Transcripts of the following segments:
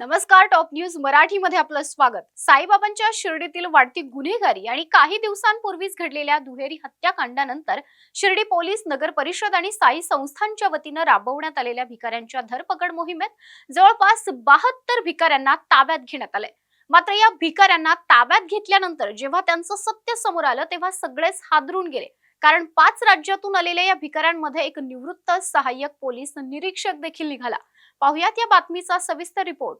नमस्कार top news मराठीमध्ये आपलं स्वागत. साईबाबांच्या शिर्डीतील वाढती गुन्हेगारी आणि काही दिवसांपूर्वीच घडलेल्या दुहेरी हत्याकांडानंतर शिर्डी पोलीस नगर परिषद आणि साई संस्थांच्या वतीनं राबवण्यात आलेल्या भिकाऱ्यांच्या धरपकड मोहिमेत जवळपास बहात्तर भिकाऱ्यांना ताब्यात घेण्यात आलंय. मात्र या भिकाऱ्यांना ताब्यात घेतल्यानंतर जेव्हा त्यांचं सत्य समोर आलं तेव्हा सगळेच हादरून गेले. कारण पाच राज्यातून आलेल्या या भिकाऱ्यांमध्ये एक निवृत्त सहाय्यक पोलीस निरीक्षक देखील निघाला. पाहुयात या बातमीचा सविस्तर रिपोर्ट.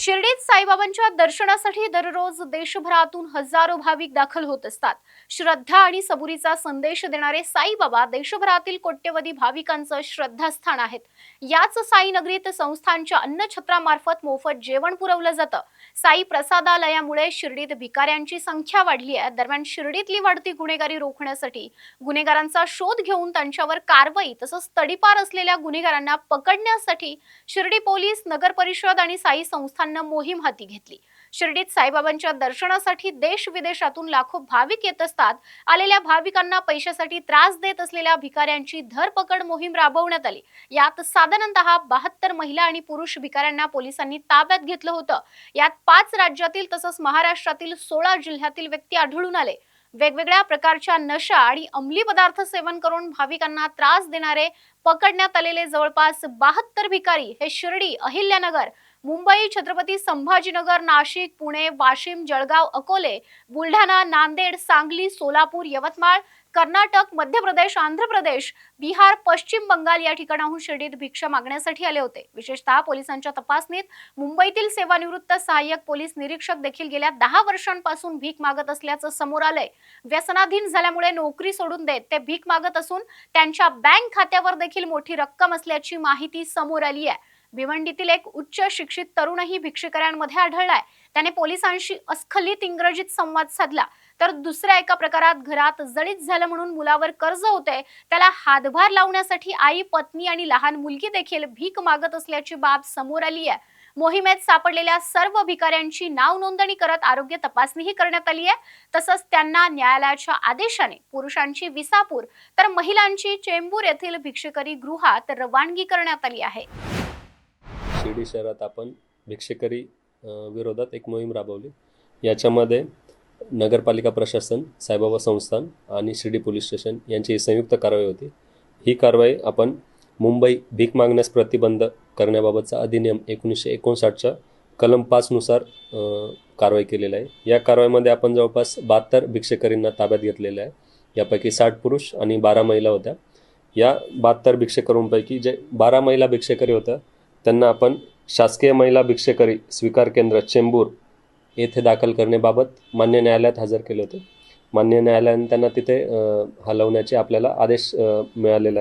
शिर्डीत साईबाबांच्या दर्शनासाठी दररोज देशभरातून हजारो भाविक दाखल होत असतात. श्रद्धा आणि सबुरीचा संदेश देणारे साईबाबा देशभरातील कोट्यवधी भाविकांचं श्रद्धास्थान आहेत. याच साई नगरीत संस्थांच्या अन्नछत्रामार्फत मोफत जेवण पुरवलं जातं. साई प्रसादालयामुळे शिर्डीत भिकाऱ्यांची संख्या वाढली आहे. दरम्यान शिर्डीतली वाढती गुन्हेगारी रोखण्यासाठी गुन्हेगारांचा शोध घेऊन त्यांच्यावर कारवाई तसंच तडीपार असलेल्या गुन्हेगारांना पकडण्यासाठी शिर्डी पोलीस नगर परिषद आणि साई संस्थान मोहीम हाती घेतली. शिर्डीत साईबाबांच्या दर्शनासाठी देश विदेशातून लाखो भाविक येत असतात. आलेल्या भाविकांना पैशासाठी त्रास देत असलेल्या भिकाऱ्यांची धरपकड मोहीम राबवण्यात आली. यात साधारणतः बहात्तर महिला आणि पुरुष भिकाऱ्यांना पोलिसांनी ताब्यात घेतलं होतं. यात पाच राज्यातील तसंच महाराष्ट्रातील सोळा जिल्ह्यातील व्यक्ती आढळून आले. वेगवेगळ्या प्रकारच्या नशा आणि अंमली पदार्थ सेवन करून भाविकांना त्रास देणारे पकडण्यात आलेले जवळपास बहात्तर भिकारी हे शिर्डी अहिल्यानगर मुंबई छत्रपती संभाजीनगर नाशिक पुणे वाशिम जळगाव अकोले बुलढाणा नांदेड सांगली सोलापूर यवतमाळ कर्नाटक मध्य प्रदेश आंध्र प्रदेश बिहार पश्चिम बंगाल या ठिकाणाहून शिर्डीत भिक्षा मागण्यासाठी आले होते. विशेषतः पोलिसांच्या तपासणीत मुंबईतील सेवानिवृत्त सहाय्यक पोलीस निरीक्षक देखील गेल्या दहा वर्षांपासून भीक मागत असल्याचं समोर आलंय. व्यसनाधीन झाल्यामुळे नोकरी सोडून देत ते भीक मागत असून त्यांच्या बँक खात्यावर देखील मोठी रक्कम असल्याची माहिती समोर आली आहे. भिवंडीतील एक उच्च शिक्षित तरुणही भिक्षेकऱ्यांमध्ये आढळलाय. त्याने पोलिसांशी अस्खलित इंग्रजीत संवाद साधला. तर दुसऱ्या एका प्रकारात घरात जळीत झालं म्हणून मुलावर कर्ज होते त्याला हातभार लावण्यासाठी आई पत्नी आणि लहान मुलगी देखील भीक मागत असल्याची बाब समोर आली आहे. मोहिमेत सापडलेल्या सर्व भिकाऱ्यांची नाव नोंदणी करत आरोग्य तपासणीही करण्यात आली आहे. तसंच त्यांना न्यायालयाच्या आदेशाने पुरुषांची विसापूर तर महिलांची चेंबूर येथील भिक्षेकरी गृहात रवानगी करण्यात आली आहे. शिर्डी शहरात आपण भिक्षेकरी विरोधात एक मोहीम राबवली. याच्यामध्ये नगरपालिका प्रशासन साईबाबा संस्थान आणि शिर्डी पोलीस स्टेशन यांची संयुक्त कारवाई होती. ही कारवाई आपण मुंबई भीक मागण्यास प्रतिबंध करण्याबाबतचा अधिनियम एकोणीसशे एकोणसाठच्या कलम पाचनुसार कारवाई केलेली आहे. या कारवाईमध्ये आपण जवळपास बहात्तर भिक्षेकरींना ताब्यात घेतलेलं आहे. यापैकी साठ पुरुष आणि बारा महिला होत्या. या बहात्तर भिक्षेकरूंपैकी जे बारा महिला भिक्षेकरी होत्या त्यांना आपण शासकीय महिला भिक्षेकरी स्वीकार केंद्र चेंबूर येथे दाखल करण्याबाबत मान्य न्यायालयात हजर केले होते. मान्य न्यायालयाने त्यांना तिथे हलवण्याचे आपल्याला आदेश मिळालेला आहे